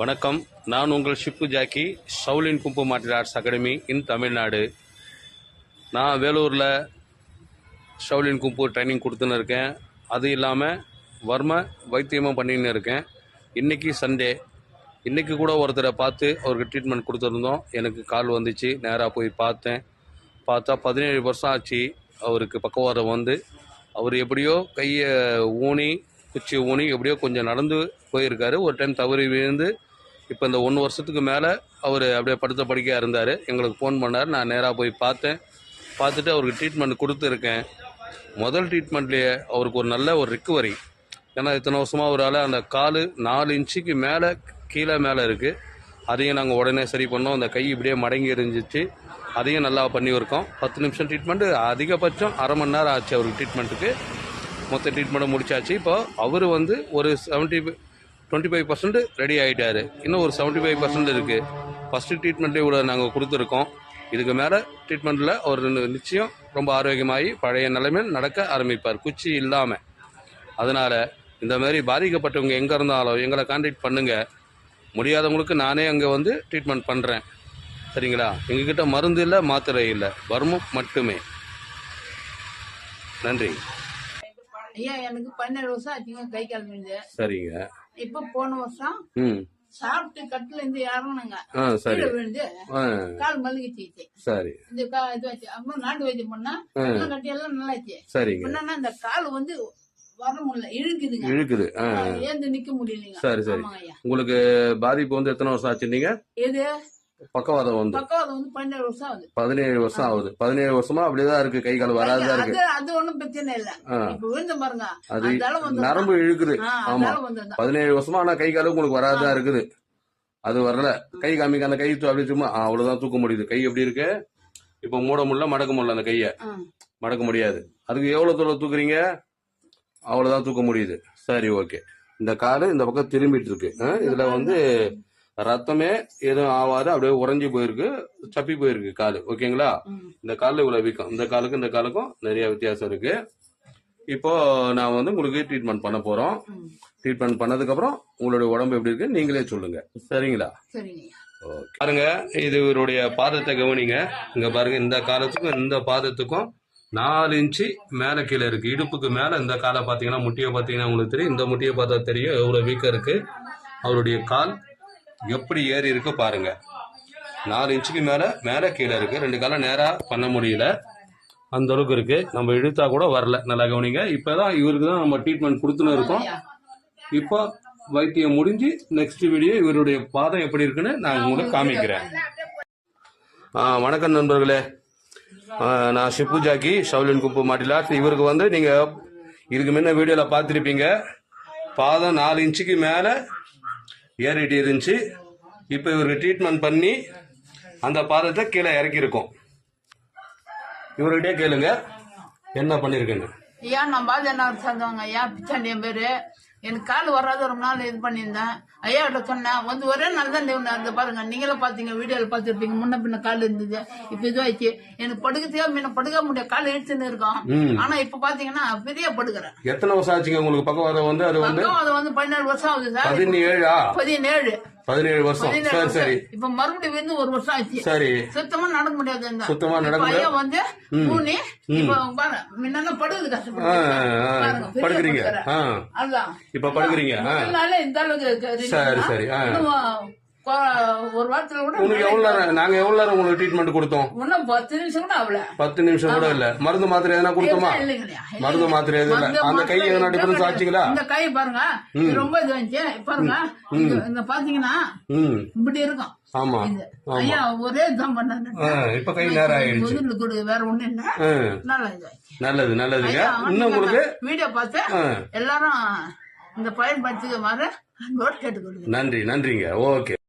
வணக்கம். நான் உங்கள் sifu Jackie Shaolin kung fu martial arts academy in Tamil Nadu. நான் வேலூரில் ஷவுலின் கும்பு ட்ரைனிங் கொடுத்துன்னு இருக்கேன். அது இல்லாமல் வர்ம வைத்தியமும் பண்ணின்னு இருக்கேன். இன்றைக்கி சண்டே. இன்றைக்கி கூட ஒருத்தரை பார்த்து அவருக்கு ட்ரீட்மெண்ட் கொடுத்துருந்தோம். எனக்கு கால் வந்துச்சு. நேராக போய் பார்த்தேன். பார்த்தா பதினேழு வருஷம் ஆச்சு அவருக்கு பக்கவாதம் வந்து. அவர் எப்படியோ கையை ஊனி குச்சி ஊனி எப்படியோ கொஞ்சம் நடந்து போயிருக்காரு. ஒரு டைம் தவறி விழுந்து இப்போ இந்த ஒன்று வருஷத்துக்கு மேலே அவர் அப்படியே படுத்த படுக்கையாக இருந்தார். எங்களுக்கு ஃபோன் பண்ணார். நான் நேராக போய் பார்த்தேன். பார்த்துட்டு அவருக்கு ட்ரீட்மெண்ட் கொடுத்துருக்கேன். முதல் ட்ரீட்மெண்ட்லேயே அவருக்கு ஒரு நல்ல ஒரு ரிக்கவரி ஏன்னா இத்தனை வருஷமாக அவரால் அந்த கால் நாலு இன்ச்சுக்கு மேலே கீழே மேலே இருக்குது அதையும் நாங்கள் உடனே சரி பண்ணோம். அந்த கை இப்படியே மடங்கி இருந்துச்சு அதையும் நல்லா பண்ணியிருக்கோம். பத்து நிமிஷம் ட்ரீட்மெண்ட்டு அதிகபட்சம் அரை மணி நேரம் ஆச்சு அவருக்கு ட்ரீட்மெண்ட்டுக்கு மொத்த ட்ரீட்மெண்ட்டை முடிச்சாச்சு. இப்போ அவர் வந்து ஒரு seventy twenty five percent ready ஆகிட்டாரு இன்னும் ஒரு செவன்ட்டி ஃபைவ் பர்சன்ட் இருக்குது ஃபஸ்ட்டு ட்ரீட்மெண்ட்டே இவ்வளோ நாங்கள் கொடுத்துருக்கோம். இதுக்கு மேலே ட்ரீட்மெண்ட்டில் அவர் நிச்சயம் ரொம்ப ஆரோக்கியமாகி பழைய நிலைமையில் நடக்க ஆரம்பிப்பார். குச்சி இல்லாமல் அதனால் இந்த மாதிரி பாதிக்கப்பட்டவங்க எங்கே இருந்தாலும் எங்களை கான்டாக்ட் பண்ணுங்கள் முடியாதவங்களுக்கு நானே அங்கே வந்து ட்ரீட்மெண்ட் பண்ணுறேன் சரிங்களா? எங்ககிட்ட மருந்து இல்லை மாத்திரை இல்லை. வர்மம் மட்டுமே. நன்றி. ஐயா எனக்கு பன்னெண்டு வருஷம் ஆச்சுங்க கை கால் சரிங்க. இப்ப போன வருஷம் சாப்பிட்டு கட்டுல இருந்து இறங்குனுங்க. சரி. விழுந்து கால் மல்லிகைச்சு சரி. இந்த கா இது வச்சு அம்மா நாட்டு வைத்தியம் பண்ணா கட்டி எல்லாம் நல்லாச்சு. சரிங்க. என்னன்னா இந்த கால் வந்து வர முடியல. இழுக்குதுங்க. இழுக்குது. ஏந்து நிக்க முடியலைங்க. சரி சரி. உங்களுக்கு பாதிப்பு வந்து எத்தனை வருஷம் ஆச்சுன்னீங்க இது பக்கவாதம் வந்து. பக்கவாதம் வந்து பன்னெண்டு வருஷம் ஆகுது. பதினேழு வருஷம் ஆகுது. பதினேழு வருஷமா அப்படியேதான் இருக்கு. கை கால் வராதா இருக்கு. அது ஒண்ணும் பிரச்சனை இல்ல. இப்ப விழுந்த பாருங்க. அது நரம்பு இழுக்குது. ஆமா. பதினேழு வருஷமா ஆனா கை கால் உங்களுக்கு வராதா இருக்குது. அது வரல. கை காமிக்க அந்த கை அப்படி சும்மா அவ்வளவுதான் தூக்க முடியுது. கை எப்படி இருக்கு? இப்ப மூட முடியல மடக்க முடியல அந்த கைய. மடக்க முடியாது. அதுக்கு எவ்வளவு தூரம் தூக்குறீங்க? அவ்வளவுதான் தூக்க முடியுது. சரி ஓகே. இந்த காலு இந்த பக்கம் திரும்பிட்டு இருக்கு. இதுல வந்து ரத்தமே எதுவும் ஆகாது அப்படியே உறைஞ்சி போயிருக்கு சப்பி போயிருக்கு காலு. ஓகேங்களா. இந்த காலில் இவ்வளவு வீக்கம். இந்த காலுக்கும் இந்த காலுக்கும் நிறைய வித்தியாசம் இருக்கு. இப்போ நான் வந்து உங்களுக்கு ட்ரீட்மெண்ட் பண்ண போறோம். ட்ரீட்மெண்ட் பண்ணதுக்கு அப்புறம் உங்களுடைய உடம்பு எப்படி இருக்கு நீங்களே சொல்லுங்க. சரிங்களா? பாருங்க இது இவருடைய பாதத்தை கவனிங்க. இங்க பாருங்க இந்த காலத்துக்கும் இந்த பாதத்துக்கும் நாலு இன்ச்சு மேல கீழே இருக்கு. இடுப்புக்கு மேல இந்த காலை பாத்தீங்கன்னா முட்டியை பாத்தீங்கன்னா உங்களுக்கு தெரியும். இந்த முட்டியை பார்த்தா தெரியும் எவ்வளவு வீக்கம் இருக்கு. அவருடைய கால் எப்படி ஏறி இருக்கு பாருங்க. நாலு இன்ச்சுக்கு மேல மேல கீழே இருக்கு. ரெண்டு காலம் நேரா பண்ண முடியல. அந்த அளவுக்கு இருக்கு. நம்ம இழுத்தா கூட வரல. நல்லா கவனிங்க. இப்பதான் இவருக்கு தான் நம்ம ட்ரீட்மெண்ட் கொடுத்துன்னு இருக்கோம். இப்போ வைத்தியம் முடிஞ்சு நெக்ஸ்ட் வீடியோ இவருடைய பாதம் எப்படி இருக்குன்னு நான் உங்களுக்கு காமிக்கிறேன். ஆ, வணக்கம் நண்பர்களே. நான் ஷிப்பு ஜாக்கி ஷவுலின் குப்பு மாட்டிலா இவருக்கு வந்து நீங்க இதுக்கு முன்ன வீடியோல பார்த்துருப்பீங்க. பாதம் நாலு இன்ச்சுக்கு மேலே ஏறிட்டு இருந்துச்சு. இப்போ இவருக்கு ட்ரீட்மெண்ட் பண்ணி அந்த பாதத்தை கீழே இறக்கியிருக்கோம். இவர்கிட்டே கேளுங்க என்ன பண்ணிருக்கேன்னு ஏன் நம்ம பாஜனார் சேர்ந்தவங்க ஏன் பிச்சாண்டி என் பேர்? எனக்கு கால் வராத ரொம்ப நாள் இது பண்ணியிருந்தேன். ஐயா கிட்ட சொன்னேன் வந்து ஒரே நாள் தான் இந்த அந்த பாருங்க. நீங்களும் பாத்தீங்க வீடியோல பாத்துருப்பீங்க. முன்ன பின்ன கால் இருந்தது. இப்ப இதுவாயிடுச்சு. எனக்கு படுக்கிறதுக்கே முன்ன படுக்க முடியாது. கால் இழுத்துன்னு இருக்கும். ம். ஆனா இப்ப பாத்தீங்கன்னா பெரிய படுக்கிறேன். எத்தனை வருஷம் ஆச்சுங்க உங்களுக்கு? பக்கவாதம் வந்து அது வந்து பக்கம் அது வந்து பதினேழு வருஷம் ஆகுது சார். பதினேழா? பதினேழு. பதினேழு வருஷம். சரி சரி. இப்ப மறுபடியும் வந்து ஒரு வருஷம் ஆச்சு. சரி. சுத்தமா நடக்க முடியாது. சுத்தமா நடக்க ஐயா வந்து மூணி முன்னால பாருங்க, பெரிய படுக்கிறீங்க. இப்ப படுக்கிறீங்க. இந்த அளவுக்கு சரி, சரி, ஒரு வாரத்துல கூட உங்களுக்கு எவ்வளவு நேரம் நாங்க எவ்வளவு நேரம் உங்களுக்கு ட்ரீட்மெண்ட் கொடுத்தோம்? இன்னும் பத்து நிமிஷம் கூட ஆகல. பத்து நிமிஷம் கூட இல்ல. மருந்து மாத்திரை எதனா கொடுத்தோமா. மருந்து மாத்திரை எதுவும் இல்ல. அந்த கை எதனா டிஃபரன்ஸ் இந்த ஆச்சுங்களா? இந்த கை பாருங்க. ரொம்ப இது வந்துச்சு பாருங்க. இங்க பாத்தீங்கன்னா இப்படி இருக்கும். ஆமா. ஐயா ஒரே இதுதான் பண்ணாரு. இப்ப கை நேரம் ஆயிடுச்சு. வேற ஒண்ணு இல்ல. ஆ, நல்லா இதாச்சு நல்லது நல்லதுங்க இன்னும் உங்களுக்கு? வீடியோ பார்த்து எல்லாரும் இந்த பயன்படுத்திக்க மாதிரி நன்றி நன்றிங்க. ஓகே.